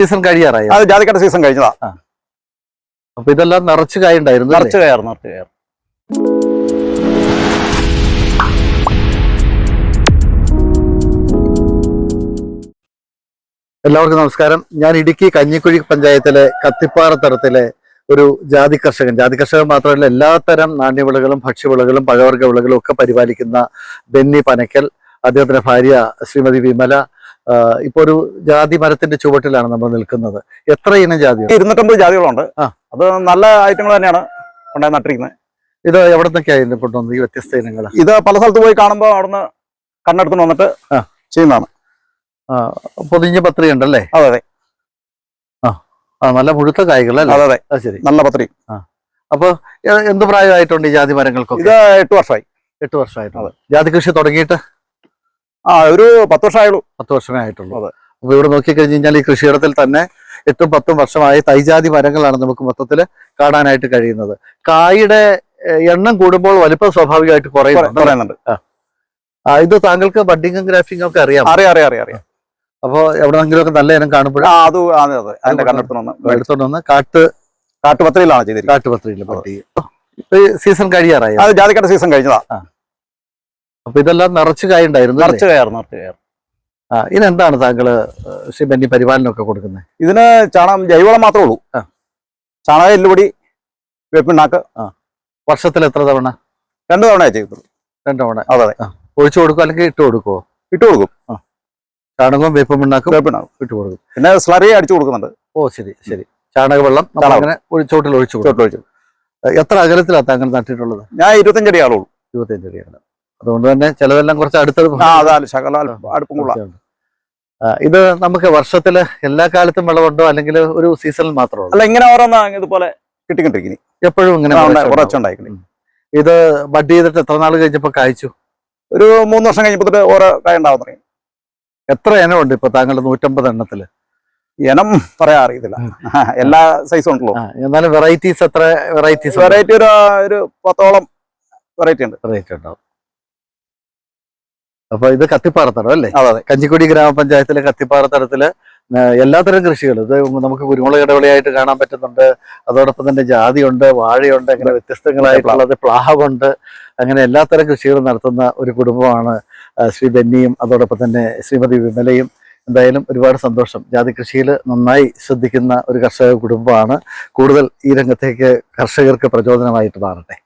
Season കഴിയാറായി? അത് ജാതിക്കാട്ട season കഴിഞ്ഞതാ. അപ്പൊ ഇതെല്ലാം നിറച്ചു കായുണ്ടായിരുന്നു നിറച്ചു കയറും നിറച്ച് കയറും. എല്ലാവർക്കും നമസ്കാരം. ഞാൻ ഇടുക്കി കഞ്ഞിക്കുഴി പഞ്ചായത്തിലെ കത്തിപ്പാറ തരത്തിലെ ഒരു ജാതി കർഷകൻ. ജാതി കർഷകൻ മാത്രമല്ല എല്ലാത്തരം നാണ്യവിളകളും ഭക്ഷ്യവിളകളും പഴവർഗ വിളകളും ഒക്കെ പരിപാലിക്കുന്ന ബെന്നി പനക്കൽ അദ്ദേഹത്തിന്റെ ഭാര്യ ശ്രീമതി വിമല ആ, ഇപ്പൊ ഒരു ജാതി മരത്തിന്റെ ചുവട്ടിലാണ് നമ്മൾ നിൽക്കുന്നത്. എത്ര ഇനം ജാതി ഇരുന്നൂറ്റമ്പത് ജാതികളുണ്ട്. അത് നല്ല ഐറ്റങ്ങൾ തന്നെയാണ് കൊണ്ടുപോയി നട്ടിരിക്കുന്നത്. ഇത് എവിടെ നിന്നൊക്കെയായിരുന്നു കൊണ്ടുവന്നത്? ഈ വ്യത്യസ്ത ഇനങ്ങൾ ഇത് പല സ്ഥലത്ത് പോയി കാണുമ്പോൾ അവിടുന്ന് കണ്ണെടുത്ത് വന്നിട്ട്. ചെയ്യുന്നതാണ്. പൊതിഞ്ഞ പത്രി ഉണ്ടല്ലേ അതെ അതെ. ആ നല്ല മുഴുത്ത കായ്കളല്ലേ? അതെ അതെ. ശരി. നല്ല പത്രി. അപ്പൊ എന്ത് പ്രായമായിട്ടുണ്ട് ഈ ജാതി മരങ്ങൾക്കൊക്കെ? ഇത് എട്ട് വർഷമായി. എട്ട് വർഷമായിട്ടുണ്ട്. ജാതി കൃഷി തുടങ്ങിയിട്ട്? ആ ഒരു പത്ത് വർഷമായുള്ളൂ. പത്ത് വർഷമേ ആയിട്ടുള്ളൂ. അതെ. അപ്പൊ ഇവിടെ നോക്കിക്കഴിഞ്ഞ് കഴിഞ്ഞാൽ ഈ കൃഷിയിടത്തിൽ തന്നെ എട്ടും പത്തും വർഷമായി തൈജാതി മരങ്ങളാണ് നമുക്ക് മൊത്തത്തിൽ കാണാനായിട്ട് കഴിയുന്നത്. കായുടെ എണ്ണം കൂടുമ്പോൾ വലിപ്പം സ്വാഭാവികമായിട്ട് കുറയുന്നുണ്ട് ഇത് താങ്കൾക്ക് ബഡിങ്ങും ഗ്രാഫിങ്ങും ഒക്കെ അറിയാം? അറിയാം അറിയാം അറിയാം അറിയാം. അപ്പോൾ എവിടെന്നെങ്കിലും ഒക്കെ നല്ല ഇനം കാണുമ്പോഴും അത് അതെ അതെ. അതിന്റെ കണ്ണെടുത്തുകൊണ്ട് വന്ന് എടുത്തോണ്ട് വന്ന് കാട്ട് കാട്ടുപത്രിയിലാണ് കാട്ടുപത്രിയിൽ സീസൺ കഴിയാറായി? അത് ജാതിക്കയുടെ സീസൺ കഴിഞ്ഞതാ. അപ്പൊ ഇതെല്ലാം നിറച്ചു കായ നിറച്ചു കയറുന്നു നിറച്ച് കയറും നിറച്ച് കയറും. ആ ഇതെന്താണ് താങ്കൾ ബെന്നി പരിപാലനമൊക്കെ കൊടുക്കുന്നത്? ഇതിന് ചാണകം ജൈവവളം മാത്രമേ ഉള്ളൂ. ആ. ചാണകം എല്ലുപൊടി വേപ്പിണ്ണാക്ക് വർഷത്തിൽ എത്ര തവണ? രണ്ടു തവണ ചെയ്തിട്ടുള്ളൂ രണ്ടു തവണ. അതെ അതെ. ഒഴിച്ചു കൊടുക്കും അല്ലെങ്കിൽ ഇട്ട് കൊടുക്കുമോ ഇട്ട് കൊടുക്കും. ചാണകവും വേപ്പിണ്ണാക്കും വേപ്പിണ്ണാക്കും ഇട്ട് കൊടുക്കും. പിന്നെ സ്ലറി അടിച്ചു കൊടുക്കുന്നുണ്ട്. ഓ ശരി ശരി. ചാണകവെള്ളം നമ്മൾ അങ്ങനെ ചോട്ടിൽ ഒഴിച്ചു ഒഴിച്ചു എത്ര അകലത്തിലാണ് താങ്കൾ നട്ടിട്ടുള്ളത്? ഞാൻ ഇരുപത്തഞ്ചടി ആളുള്ളൂ. ഇരുപത്തഞ്ചടി അടിയാണ് അതുകൊണ്ട് തന്നെ ചിലതെല്ലാം കുറച്ച് അടുത്തത് ശകല അടുപ്പം കൊള്ളാം. ഇത് നമുക്ക് വർഷത്തിൽ എല്ലാ കാലത്തും വിളവുണ്ടോ? അല്ലെങ്കിൽ ഒരു സീസണിൽ മാത്രമേ അല്ല ഇങ്ങനെ ഓരോന്ന് ഇതുപോലെ കിട്ടിക്കൊണ്ടിരിക്കുന്നു. എപ്പോഴും ഇങ്ങനെ ഉണ്ടാവും. ഇത് ബഡ് ചെയ്തിട്ട് എത്ര നാൾ കഴിഞ്ഞപ്പോ കായ്ച്ചു? ഒരു മൂന്ന് വർഷം കഴിഞ്ഞപ്പോ എത്ര ഓരോ കായ ഉണ്ടാവാൻ തുടങ്ങി. എത്ര ഇനമുണ്ട് ഇപ്പൊ താങ്കളുടെ നൂറ്റമ്പത് എണ്ണത്തിൽ? ഇനം പറയാൻ അറിയത്തില്ല. എല്ലാ സൈസും ഉണ്ടല്ലോ. എന്നാലും വെറൈറ്റീസ് എത്ര വെറൈറ്റീസ് വെറൈറ്റി ഒരു ഒരു പത്തോളം വെറൈറ്റി ഉണ്ട്. വെറൈറ്റി ഉണ്ടാവും. അപ്പൊ ഇത് കത്തിപ്പാറത്തടം അല്ലേ? അതെ കഞ്ചിക്കുടി ഗ്രാമപഞ്ചായത്തിലെ കത്തിപ്പാറത്തടത്തിൽ എല്ലാത്തരം കൃഷികൾ. ഇത് നമുക്ക് കുരുമുളക് ഇടവിളയായിട്ട് കാണാൻ പറ്റുന്നുണ്ട്. അതോടൊപ്പം തന്നെ ജാതിയുണ്ട് വാഴയുണ്ട് അങ്ങനെ വ്യത്യസ്തങ്ങളായിട്ടുള്ളത് പ്ലാവുണ്ട്. അങ്ങനെ എല്ലാത്തരം കൃഷികളും നടത്തുന്ന ഒരു കുടുംബമാണ് ശ്രീ ബെന്നിയും അതോടൊപ്പം തന്നെ ശ്രീമതി വിമലയും. എന്തായാലും ഒരുപാട് സന്തോഷം. ജാതി കൃഷിയിൽ നന്നായി ശ്രദ്ധിക്കുന്ന ഒരു കർഷക കുടുംബമാണ്. കൂടുതൽ ഈ രംഗത്തേക്ക് കർഷകർക്ക് പ്രചോദനമായിട്ട് മാറട്ടെ.